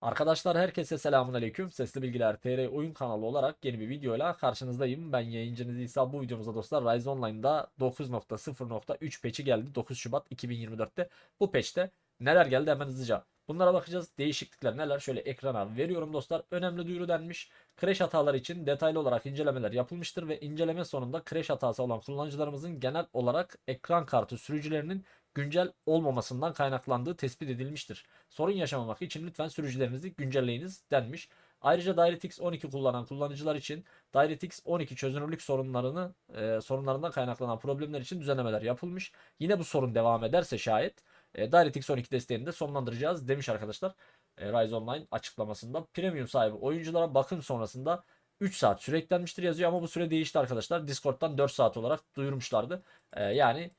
Arkadaşlar herkese selamun aleyküm. Sesli Bilgiler TR oyun kanalı olarak yeni bir videoyla karşınızdayım. Ben yayıncınız İsa. Bu videomuzda dostlar Rise Online'da 9.0.3 patch'i geldi 9 Şubat 2024'te. Bu patch'te neler geldi hemen hızlıca. Bunlara bakacağız. Değişiklikler neler? Şöyle ekrana veriyorum dostlar. Önemli duyuru denmiş. Crash hataları için detaylı olarak incelemeler yapılmıştır ve inceleme sonunda crash hatası olan kullanıcılarımızın genel olarak ekran kartı sürücülerinin güncel olmamasından kaynaklandığı tespit edilmiştir. Sorun yaşamamak için lütfen sürücülerinizi güncelleyiniz denmiş. Ayrıca DirectX 12 kullanan kullanıcılar için DirectX 12 çözünürlük sorunlarını e, sorunlarından kaynaklanan problemler için düzenlemeler yapılmış. Yine bu sorun devam ederse şayet e, DirectX 12 desteğini de sonlandıracağız demiş arkadaşlar. E, Rise Online açıklamasında. Premium sahibi oyunculara bakım sonrasında 3 saat süre eklenmiştir yazıyor ama bu süre değişti arkadaşlar. Discord'dan 4 saat olarak duyurmuşlardı. E, yani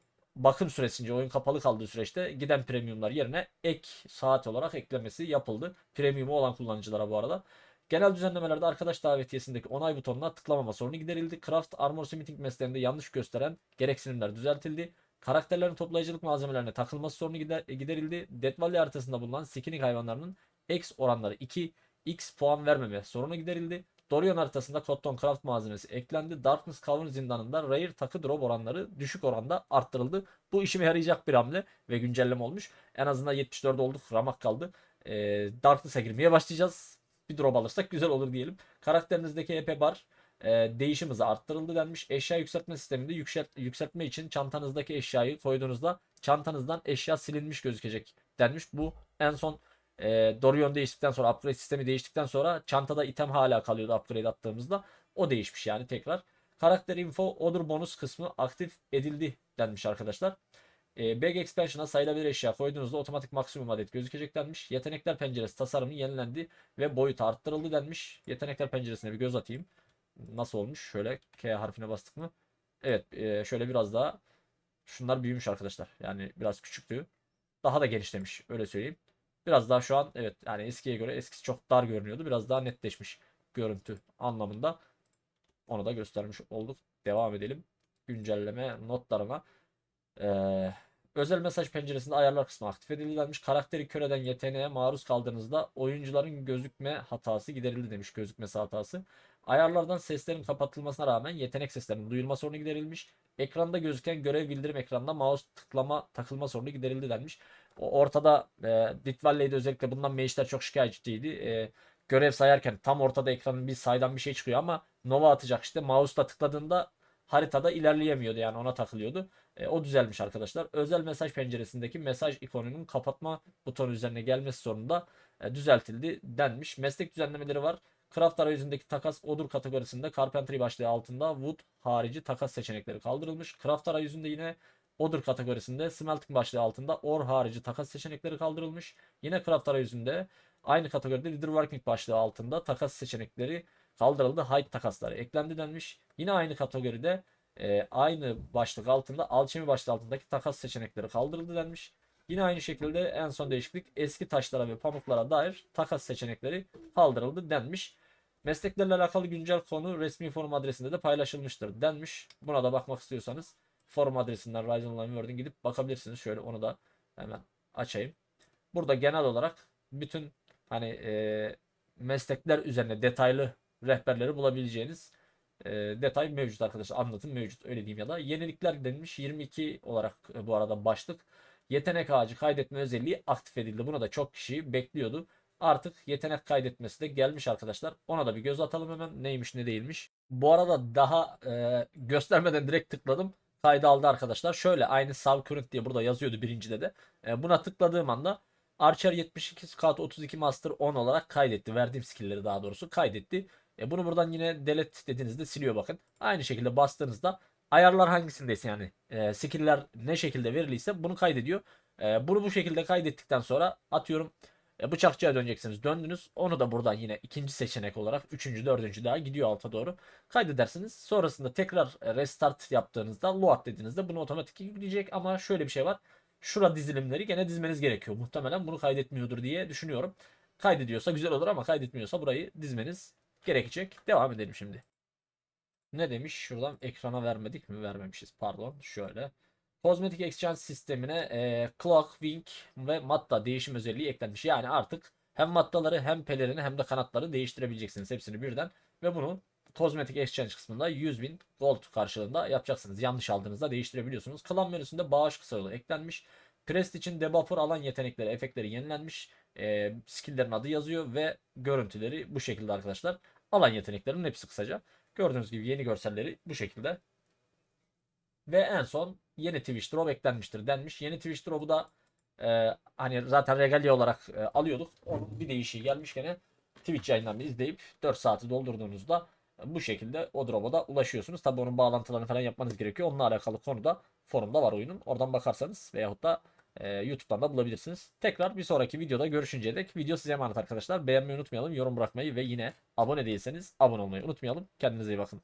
bakım süresince oyun kapalı kaldığı süreçte giden premiumlar yerine ek saat olarak eklemesi yapıldı. Premiumu olan kullanıcılara bu arada. Genel düzenlemelerde arkadaş davetiyesindeki onay butonuna tıklamama sorunu giderildi. Craft Armor Smithing mesleğinde yanlış gösteren gereksinimler düzeltildi. Karakterlerin toplayıcılık malzemelerine takılması sorunu gider- giderildi. Death Valley haritasında bulunan skinning hayvanlarının X oranları 2, X puan vermeme sorunu giderildi. Dorian haritasında Cotton Craft malzemesi eklendi. Darkness Cavern zindanında Rare takı drop oranları düşük oranda arttırıldı. Bu işime yarayacak bir hamle ve güncelleme olmuş. En azından 74 olduk. Ramak kaldı. Ee, Darkness'a girmeye başlayacağız. Bir drop alırsak güzel olur diyelim. Karakterinizdeki EP bar e, değişim arttırıldı denmiş. Eşya yükseltme sisteminde yükselt, yükseltme için çantanızdaki eşyayı koyduğunuzda çantanızdan eşya silinmiş gözükecek denmiş. Bu en son e, Dorion değiştikten sonra upgrade sistemi değiştikten sonra çantada item hala kalıyordu upgrade attığımızda. O değişmiş yani tekrar. Karakter info order bonus kısmı aktif edildi denmiş arkadaşlar. E, Bag Expansion'a sayılabilir eşya koyduğunuzda otomatik maksimum adet gözükecek denmiş. Yetenekler penceresi tasarımı yenilendi ve boyutu arttırıldı denmiş. Yetenekler penceresine bir göz atayım. Nasıl olmuş? Şöyle K harfine bastık mı? Evet e, şöyle biraz daha şunlar büyümüş arkadaşlar. Yani biraz küçüktü. Daha da genişlemiş öyle söyleyeyim. Biraz daha şu an evet yani eskiye göre eskisi çok dar görünüyordu. Biraz daha netleşmiş görüntü anlamında. Onu da göstermiş olduk. Devam edelim. Güncelleme notlarına. Ee, özel mesaj penceresinde ayarlar kısmı aktif edildi denmiş. Karakteri kör eden yeteneğe maruz kaldığınızda oyuncuların gözükme hatası giderildi demiş. Gözükmesi hatası. Ayarlardan seslerin kapatılmasına rağmen yetenek seslerinin duyulma sorunu giderilmiş. Ekranda gözüken görev bildirim ekranında mouse tıklama takılma sorunu giderildi denmiş. Ortada e, Valley'de özellikle bundan mage'ler çok şikayetçiydi. E, görev sayarken tam ortada ekranın bir saydan bir şey çıkıyor ama Nova atacak işte mouse'la tıkladığında haritada ilerleyemiyordu yani ona takılıyordu. E, o düzelmiş arkadaşlar. Özel mesaj penceresindeki mesaj ikonunun kapatma butonu üzerine gelmesi sorununda e, düzeltildi denmiş. Meslek düzenlemeleri var. Craft arayüzündeki takas odur kategorisinde Carpentry başlığı altında Wood harici takas seçenekleri kaldırılmış. Craft arayüzünde yine Odur kategorisinde Smelting başlığı altında Or harici takas seçenekleri kaldırılmış. Yine Craft arayüzünde aynı kategoride Leaderworking başlığı altında takas seçenekleri kaldırıldı. Hide takasları eklendi denmiş. Yine aynı kategoride e, aynı başlık altında Alchemy başlığı altındaki takas seçenekleri kaldırıldı denmiş. Yine aynı şekilde en son değişiklik eski taşlara ve pamuklara dair takas seçenekleri kaldırıldı denmiş. Mesleklerle alakalı güncel konu resmi forum adresinde de paylaşılmıştır denmiş. Buna da bakmak istiyorsanız forum adresinden Rise Online World'ün gidip bakabilirsiniz. Şöyle onu da hemen açayım. Burada genel olarak bütün hani e, meslekler üzerine detaylı rehberleri bulabileceğiniz e, detay mevcut arkadaşlar. Anlatım mevcut öyle diyeyim ya da. Yenilikler denilmiş 22 olarak e, bu arada başlık. Yetenek ağacı kaydetme özelliği aktif edildi. Buna da çok kişi bekliyordu. Artık yetenek kaydetmesi de gelmiş arkadaşlar. Ona da bir göz atalım hemen. Neymiş ne değilmiş. Bu arada daha e, göstermeden direkt tıkladım kayda aldı arkadaşlar. Şöyle aynı Sav Current diye burada yazıyordu birincide de. E, buna tıkladığım anda Archer 72 Scout 32 Master 10 olarak kaydetti. Verdiğim skill'leri daha doğrusu kaydetti. E, bunu buradan yine delete dediğinizde siliyor bakın. Aynı şekilde bastığınızda ayarlar hangisindeyse yani e, skill'ler ne şekilde veriliyse bunu kaydediyor. E, bunu bu şekilde kaydettikten sonra atıyorum e, bıçakçıya döneceksiniz. Döndünüz. Onu da buradan yine ikinci seçenek olarak üçüncü, dördüncü daha gidiyor alta doğru. Kaydedersiniz. Sonrasında tekrar e, restart yaptığınızda load dediğinizde bunu otomatik yükleyecek ama şöyle bir şey var. Şura dizilimleri gene dizmeniz gerekiyor. Muhtemelen bunu kaydetmiyordur diye düşünüyorum. Kaydediyorsa güzel olur ama kaydetmiyorsa burayı dizmeniz gerekecek. Devam edelim şimdi. Ne demiş? Şuradan ekrana vermedik mi? Vermemişiz. Pardon. Şöyle. Cosmetic Exchange sistemine e, Clock, Wing ve Matta değişim özelliği eklenmiş. Yani artık Hem maddaları hem pelerini hem de kanatları değiştirebileceksiniz hepsini birden. Ve bunu Cosmetic Exchange kısmında 100.000 gold karşılığında yapacaksınız. Yanlış aldığınızda değiştirebiliyorsunuz. Klan menüsünde bağış kısa eklenmiş. Crest için debuffer alan yetenekleri, efektleri yenilenmiş. E, skill'lerin adı yazıyor ve görüntüleri bu şekilde arkadaşlar. Alan yeteneklerinin hepsi kısaca. Gördüğünüz gibi yeni görselleri bu şekilde. Ve en son yeni Twitch drop eklenmiştir denmiş. Yeni Twitch drop'u da e, hani zaten regalia olarak e, alıyorduk. Onun bir değişiği gelmiş gene Twitch yayından bir izleyip 4 saati doldurduğunuzda bu şekilde o drop'a da ulaşıyorsunuz. Tabi onun bağlantılarını falan yapmanız gerekiyor. Onunla alakalı konu da forumda var oyunun. Oradan bakarsanız veyahut da e, YouTube'dan da bulabilirsiniz. Tekrar bir sonraki videoda görüşünceye dek video size emanet arkadaşlar. Beğenmeyi unutmayalım, yorum bırakmayı ve yine abone değilseniz abone olmayı unutmayalım. Kendinize iyi bakın.